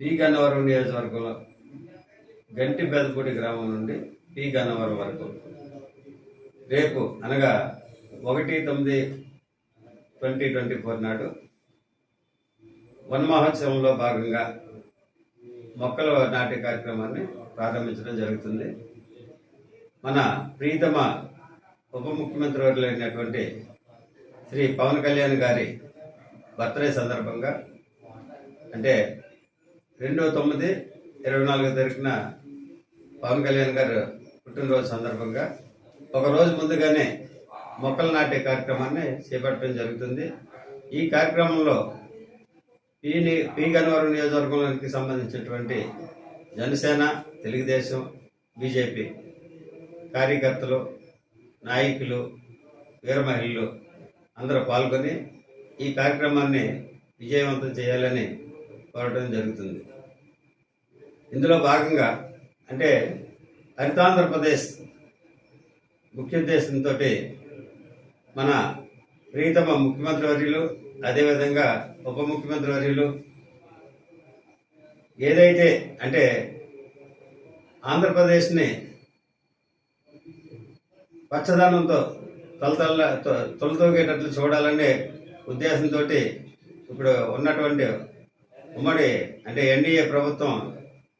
P Gannavaram నియోజకవర్గంలో గంటి బెదపూడి గ్రామం నుండి పి గన్నవరం వరకు. రేపు అనగా ఒకటి తొమ్మిది ట్వంటీ ట్వంటీ ఫోర్ నాడు వన మహోత్సవంలో భాగంగా మొక్కలు నాటే కార్యక్రమాన్ని ప్రారంభించడం జరుగుతుంది. మన ప్రీతమ ఉప ముఖ్యమంత్రి వర్యులైనటువంటి శ్రీ పవన్ కళ్యాణ్ గారి బర్త్డే సందర్భంగా అంటే రెండో తొమ్మిది ఇరవై నాలుగో తారీఖున పవన్ కళ్యాణ్ గారు పుట్టినరోజు సందర్భంగా ఒక రోజు ముందుగానే మొక్కలు నాటే కార్యక్రమాన్ని చేపట్టడం జరుగుతుంది. ఈ కార్యక్రమంలో పీ పీ గన్నవరం నియోజకవర్గానికి సంబంధించినటువంటి జనసేన తెలుగుదేశం బీజేపీ కార్యకర్తలు నాయకులు వీర మహిళలు అందరూ పాల్గొని ఈ కార్యక్రమాన్ని విజయవంతం చేయాలని పడటం జరుగుతుంది. ఇందులో భాగంగా అంటే హరితాంధ్రప్రదేశ్ ముఖ్యోద్దేశంతో మన ప్రీతమ ముఖ్యమంత్రి వర్యులు అదేవిధంగా ఉప ముఖ్యమంత్రి వర్యులు ఏదైతే అంటే ఆంధ్రప్రదేశ్ని పచ్చదనంతో తొలతల్ల తొలతోగేటట్లు చూడాలనే ఉద్దేశంతో ఇప్పుడు ఉన్నటువంటి ఉమ్మడి అంటే ఎన్డీఏ ప్రభుత్వం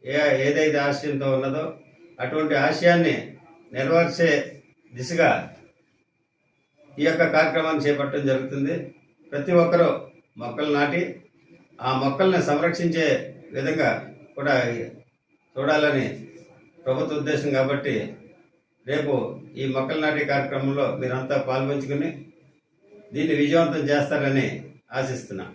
ఏ ఏదైతే ఆశయంతో ఉన్నదో అటువంటి ఆశయాన్ని నెరవేర్చే దిశగా ఈ యొక్క కార్యక్రమాన్ని చేపట్టడం జరుగుతుంది. ప్రతి ఒక్కరూ మొక్కలు నాటి ఆ మొక్కల్ని సంరక్షించే విధంగా కూడా చూడాలని ప్రభుత్వ ఉద్దేశం కాబట్టి రేపు ఈ మొక్కలు నాటే కార్యక్రమంలో మీరంతా పాల్పంచుకుని దీన్ని విజయవంతం చేస్తారని ఆశిస్తున్నాను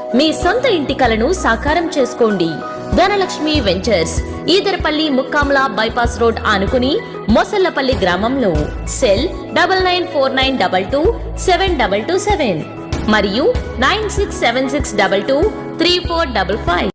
మీ సొంత ఇంటి కలను సాకారం చేసుకోండి. Dhanalakshmi ventures Edarapalli ముక్కాంలా bypass road ఆనుకుని మొసల్లపల్లి గ్రామంలో cell double nine four nine double two seven double two seven మరియు nine six seven six double two three four double five.